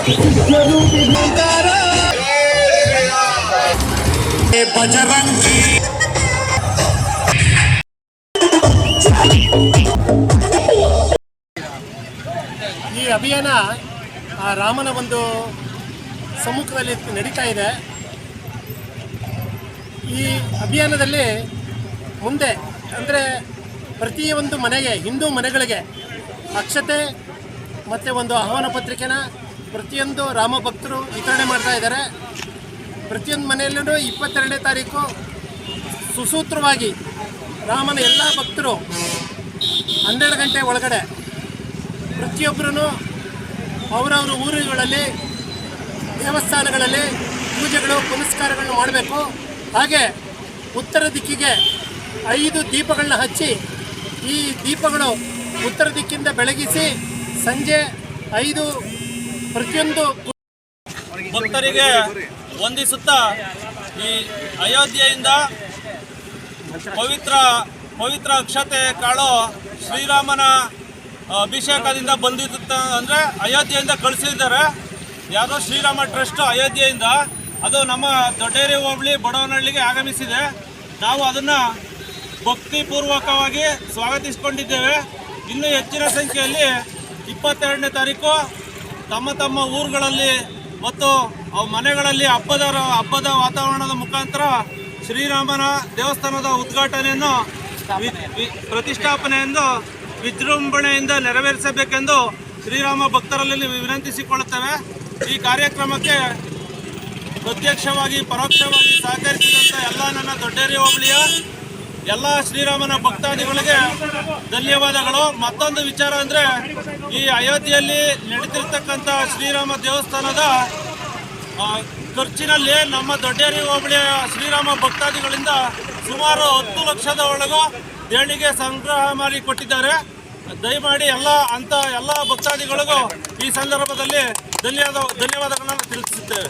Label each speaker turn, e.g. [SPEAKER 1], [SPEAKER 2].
[SPEAKER 1] ಈ ಅಭಿಯಾನ ಆ ರಾಮನ ಒಂದು ಸಮ್ಮುಖದಲ್ಲಿ ನಡೀತಾ ಇದೆ. ಈ ಅಭಿಯಾನದಲ್ಲಿ ಮುಂದೆ ಅಂದರೆ ಪ್ರತಿಯೊಂದು ಮನೆಗೆ, ಹಿಂದೂ ಮನೆಗಳಿಗೆ ಅಕ್ಷತೆ ಮತ್ತು ಒಂದು ಆಹ್ವಾನ ಪತ್ರಿಕೆನ ಪ್ರತಿಯೊಂದು ರಾಮ ಭಕ್ತರು ವಿತರಣೆ ಮಾಡ್ತಾ ಇದ್ದಾರೆ. ಪ್ರತಿಯೊಂದು ಮನೆಯಲ್ಲೂ ಇಪ್ಪತ್ತೆರಡನೇ ತಾರೀಕು ಸುಸೂತ್ರವಾಗಿ ರಾಮನ ಎಲ್ಲ ಭಕ್ತರು ಹನ್ನೆರಡು ಗಂಟೆ ಒಳಗಡೆ ಪ್ರತಿಯೊಬ್ಬರೂ ಅವರವ್ರ ಊರುಗಳಲ್ಲಿ, ದೇವಸ್ಥಾನಗಳಲ್ಲಿ ಪೂಜೆಗಳು, ಪುನಸ್ಕಾರಗಳನ್ನು ಮಾಡಬೇಕು. ಹಾಗೆ ಉತ್ತರ ದಿಕ್ಕಿಗೆ ಐದು ದೀಪಗಳನ್ನ ಹಚ್ಚಿ ಈ ದೀಪಗಳು ಉತ್ತರ ದಿಕ್ಕಿಂದ ಬೆಳಗಿಸಿ ಸಂಜೆ ಐದು ಪ್ರತಿಯೊಂದು
[SPEAKER 2] ಭಕ್ತರಿಗೆ ವಂದಿಸುತ್ತಾ ಈ ಅಯೋಧ್ಯೆಯಿಂದ ಪವಿತ್ರ ಪವಿತ್ರ ಅಕ್ಷತೆ ಕಾಳು ಶ್ರೀರಾಮನ ಅಭಿಷೇಕದಿಂದ ಬಂದಿದ್ದ ಅಂದರೆ ಅಯೋಧ್ಯೆಯಿಂದ ಕಳಿಸಿದ್ದಾರೆ. ಯಾವುದೋ ಶ್ರೀರಾಮ ಟ್ರಸ್ಟ್ ಅಯೋಧ್ಯೆಯಿಂದ. ಅದು ನಮ್ಮ ದೊಡ್ಡೇರಿ ಹೋಬಳಿ ಬಡವನಹಳ್ಳಿಗೆ ಆಗಮಿಸಿದೆ. ನಾವು ಅದನ್ನು ಭಕ್ತಿಪೂರ್ವಕವಾಗಿ ಸ್ವಾಗತಿಸಿಕೊಂಡಿದ್ದೇವೆ. ಇನ್ನೂ ಹೆಚ್ಚಿನ ಸಂಖ್ಯೆಯಲ್ಲಿ ಇಪ್ಪತ್ತೆರಡನೇ ತಾರೀಕು ತಮ್ಮ ತಮ್ಮ ಊರುಗಳಲ್ಲಿ ಮತ್ತು ಅವು ಮನೆಗಳಲ್ಲಿ ಹಬ್ಬದ ಹಬ್ಬದ ವಾತಾವರಣದ ಮುಖಾಂತರ ಶ್ರೀರಾಮನ ದೇವಸ್ಥಾನದ ಉದ್ಘಾಟನೆಯನ್ನು ಪ್ರತಿಷ್ಠಾಪನೆಯನ್ನು ವಿಜೃಂಭಣೆಯಿಂದ ನೆರವೇರಿಸಬೇಕೆಂದು ಶ್ರೀರಾಮ ಭಕ್ತರಲ್ಲಿ ವಿನಂತಿಸಿಕೊಳ್ಳುತ್ತೇವೆ. ಈ ಕಾರ್ಯಕ್ರಮಕ್ಕೆ ಪ್ರತ್ಯಕ್ಷವಾಗಿ, ಪರೋಕ್ಷವಾಗಿ ಸಹಕರಿಸಿದಂಥ ಎಲ್ಲ ನನ್ನ ದೊಡ್ಡೇರಿ ಹೋಬಳಿಯ ಎಲ್ಲ ಶ್ರೀರಾಮನ ಭಕ್ತಾದಿಗಳಿಗೆ ಧನ್ಯವಾದಗಳು. ಮತ್ತೊಂದು ವಿಚಾರ ಅಂದರೆ, ಈ ಅಯೋಧ್ಯೆಯಲ್ಲಿ ನಡೀತಿರ್ತಕ್ಕಂಥ ಶ್ರೀರಾಮ ದೇವಸ್ಥಾನದ ಖರ್ಚಿನಲ್ಲಿ ನಮ್ಮ ದೊಡ್ಡೇರಿ ಹೋಬಳಿಯ ಶ್ರೀರಾಮ ಭಕ್ತಾದಿಗಳಿಂದ ಸುಮಾರು ಹತ್ತು ಲಕ್ಷದ ಒಳಗೂ ದೇಣಿಗೆ ಸಂಗ್ರಹ ಮಾಡಿ ಕೊಟ್ಟಿದ್ದಾರೆ. ದಯಮಾಡಿ ಎಲ್ಲ ಅಂತ ಎಲ್ಲ ಭಕ್ತಾದಿಗಳಿಗೂ ಈ ಸಂದರ್ಭದಲ್ಲಿ ಧನ್ಯವಾದ, ಧನ್ಯವಾದಗಳನ್ನು ತಿಳಿಸುತ್ತೇವೆ.